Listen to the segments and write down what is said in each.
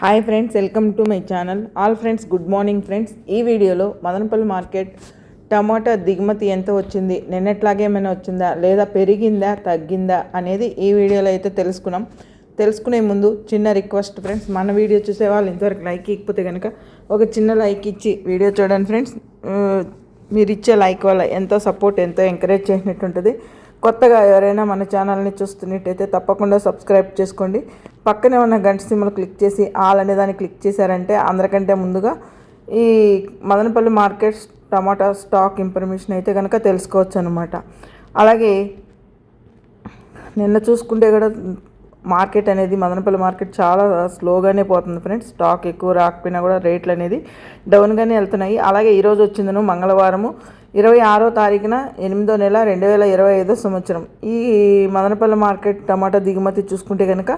Hi friends welcome to my channel. All friends good morning friends. ఈ వీడియోలో Madanapalle market టమాటా దిగుమతి ఎంత వచ్చింది నిన్నట్లాగే ఏమైనా వచ్చిందా లేదా పెరిగిందా తగ్గిందా అనేది ఈ వీడియోలో అయితే తెలుసుకున్నాం. తెలుసుకునే ముందు చిన్న రిక్వెస్ట్ ఫ్రెండ్స్ మన వీడియో చూసే వాళ్ళు ఇంతవరకు లైక్ ఇకపోతే కనుక ఒక చిన్న లైక్ ఇచ్చి వీడియో చూడండి ఫ్రెండ్స్. మీరు ఇచ్చే లైక్ వల్ల ఎంతో సపోర్ట్ ఎంతో ఎంకరేజ్ చేసినట్టు ఉంటుంది కొత్తగా ఎవరైనా మన ఛానల్ని చూస్తున్నట్టయితే తప్పకుండా సబ్స్క్రైబ్ చేసుకోండి. పక్కనే ఉన్న గంట సిమ్మలు క్లిక్ చేసి ఆల్ అనే దాన్ని క్లిక్ చేశారంటే అందరికంటే ముందుగా ఈ Madanapalle market tomato stock information అయితే కనుక తెలుసుకోవచ్చు అనమాట అలాగే నిన్న చూసుకుంటే కూడా మార్కెట్ అనేది మదనపల్లి మార్కెట్ చాలా స్లోగానే పోతుంది ఫ్రెండ్స్. స్టాక్ ఎక్కువ రాకపోయినా కూడా రేట్లు అనేది డౌన్గానే వెళ్తున్నాయి. అలాగే ఈరోజు వచ్చిందను మంగళవారము ఇరవై ఆరో తారీఖున ఎనిమిదో నెల రెండు వేల ఇరవై ఐదో సంవత్సరం. ఈ మదనపల్లి మార్కెట్ టమాటా దిగుమతి చూసుకుంటే కనుక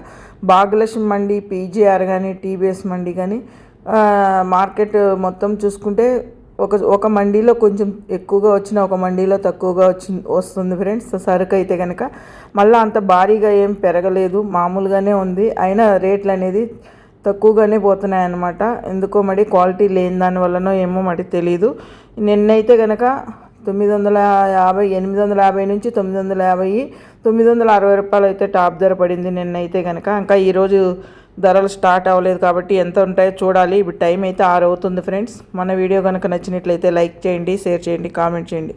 భాగ్యలక్ష్మి మండి పీజీఆర్ కానీ టీబీఎస్ మండి కానీ మార్కెట్ మొత్తం చూసుకుంటే ఒక ఒక మండీలో కొంచెం ఎక్కువగా వచ్చిన ఒక మండీలో తక్కువగా వచ్చి వస్తుంది ఫ్రెండ్స్. సరుకు అయితే కనుక మళ్ళీ అంత భారీగా ఏం పెరగలేదు. మామూలుగానే ఉంది. అయినా రేట్లు అనేది తక్కువగానే పోతున్నాయి అన్నమాట ఎందుకో మరి క్వాలిటీ లేని దానివల్లనో ఏమో మరి తెలియదు నిన్నైతే కనుక తొమ్మిది వందల యాభై ఎనిమిది వందల యాభై నుంచి తొమ్మిది వందల యాభై తొమ్మిది వందల అరవై రూపాయలు అయితే టాప్ ధర పడింది నిన్నైతే కనుక ఇంకా ఈరోజు ధరలు స్టార్ట్ అవ్వలేదు కాబట్టి ఎంత ఉంటాయో చూడాలి. ఇప్పుడు టైం అయితే ఆరు అవుతుంది ఫ్రెండ్స్. మన వీడియో కనుక నచ్చినట్లయితే లైక్ చేయండి షేర్ చేయండి కామెంట్ చేయండి.